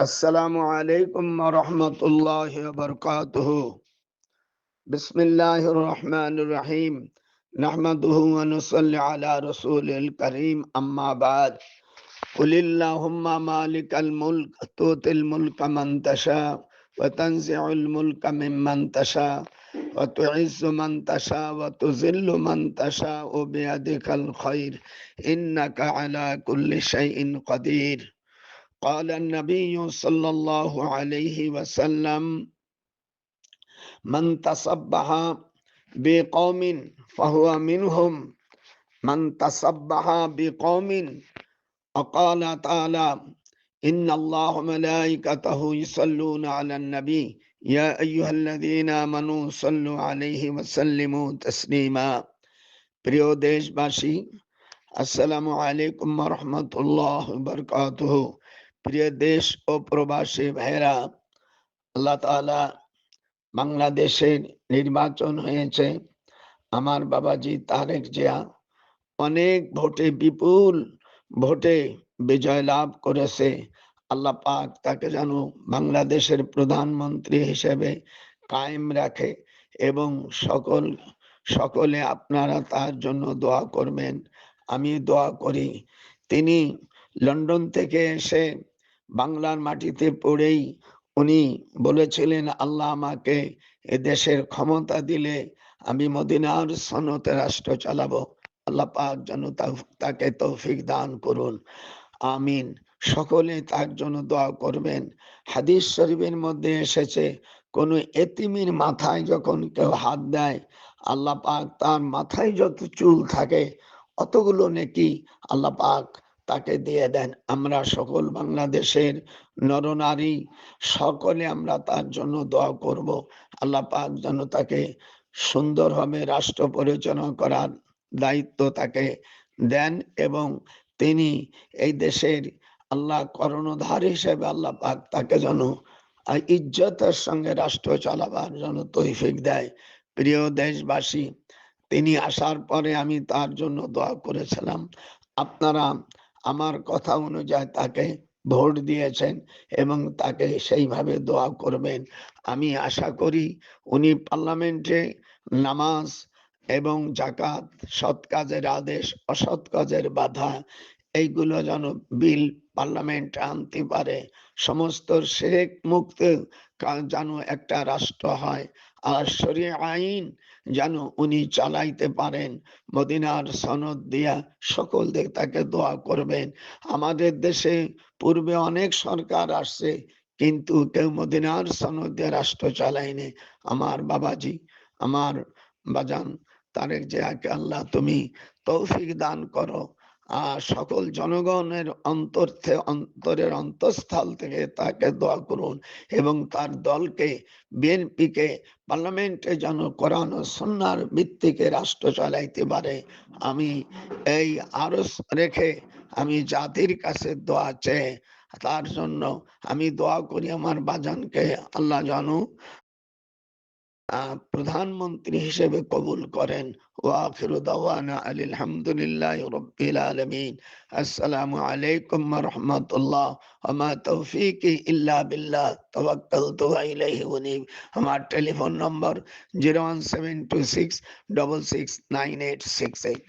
السلام عليكم ورحمة الله وبركاته. بسم الله الرحمن الرحيم. نحمده ونصلي على رسول الكريم. أما بعد قل اللهم مالك الملك تؤتي الملك من تشاء وتنزع الملك ممن تشاء وتعز من تشاء وتذل من تشاء بيدك الخير. إنك على كل شيء قدير. قال النبي صلى الله عليه وسلم من تصبح بقوم فهو منهم من تصبح بقوم وقال تعالى إن الله ملائكته يصلون على النبي يا أيها الذين آمنوا صلوا عليه وسلموا تسليما প্রিয় দেশবাসী আসসালামু আলাইকুম রহমতুল্লাহ বরকাতুহ প্রিয় দেশ ও প্রবাসী ভাইরা আল্লাহ তাআলা বাংলাদেশে নির্বাচন হয়েছে। আমার বাবাজি তারেক জিয়া অনেক ভোটে বিপুল ভোটে বিজয় লাভ করেছে। আল্লাহ পাক তাকে যেন বাংলাদেশের প্রধানমন্ত্রী হিসেবে কায়েম রাখে এবং সকল, সকলে আপনারা তার জন্য দোয়া করবেন। আমি দোয়া করি। তিনি লন্ডন থেকে এসে বাংলার মাটিতে পড়েই উনি বলেছিলেন, আল্লাহ আমাকে এ দেশের ক্ষমতা দিলে আমি মদিনার সনতে রাষ্ট্র চালাবো। আল্লাহ পাক যেন তাকে তৌফিক দান করুন। আমিন। সকলে তার জন্য দোয়া করবেন। হাদিস শরীফের মধ্যে এসেছে, কোন এতিমির মাথায় যখন কেউ হাত দেয়, আল্লাহ পাক তার মাথায় যত চুল থাকে, অতগুলো নাকি আল্লাহ পাক তাকে দিয়ে দেন। আমরা সকল বাংলাদেশের নরনারী, সকলে আমরা তার জন্য দোয়া করব। আল্লাহ পাক যেন তাকে সুন্দরভাবে রাষ্ট্র পরিচালনা করার দায়িত্ব তাকে দেন এবং তিনি এই দেশের আল্লাহ কর্ণধার হিসেবে আল্লাহ পাক তাকে যেন ইজ্জতের সঙ্গে রাষ্ট্র চালাবার জন্য তৈফিক দেয়। প্রিয় দেশবাসী, তিনি আসার পরে আমি তার জন্য দোয়া করেছিলাম। আপনারা আমার কথা অনুযায়ী তাকে ভোট দিয়েছেন এবং তাকে সেইভাবে দোয়া করবেন। আমি আশা করি উনি পার্লামেন্টে নামাজ এবং জাকাত সৎ কাজের আদেশ, অসৎ কাজের বাধা, এইগুলো যেন বিল পার্লামেন্ট আনতে পারে। সমস্ত শেখ মুক্ত যেন একটা রাষ্ট্র হয় আর শরীর আইন যেন উনি চালাইতে পারেন। মদিনার সনদ দিয়া সকল দিক তাকে দোয়া করবেন। আমাদের দেশে পূর্বে অনেক সরকার আসছে, কিন্তু কেউ মদিনার সনদ দিয়ে রাষ্ট্র চালায়নি। আমার বাবাজি, আমার বাজান, তারেক জিয়াকে আল্লাহ তুমি তৌফিক দান করো। সকল জনগণের অন্তর অন্তরের অন্তঃস্থল থেকে তাকে দোয়া করুন এবং তার দলকে, বিএনপিকে, পার্লামেন্টে যেন কোরআন সন্ন্যার ভিত্তিকে রাষ্ট্র চালাইতে পারে। আমি এই আরস রেখে আমি জাতির কাছে দোয়া চেয়ে, তার জন্য আমি দোয়া করি আমার বাজানকে, আল্লাহ জানু প্রধানমন্ত্রী হিসেবে কবুল করেন। ওয়াখির দাওয়ানা আলহামদুলিল্লাহ রব্বিল আলামিন আসসালামু আলাইকুম ওয়া রাহমাতুল্লাহ ওয়া মা তৌফিকি ইল্লা বিল্লাহ তাওয়াক্কালতু ইলাইহি উনীব আমার টেলিফোন নম্বর 01726 669868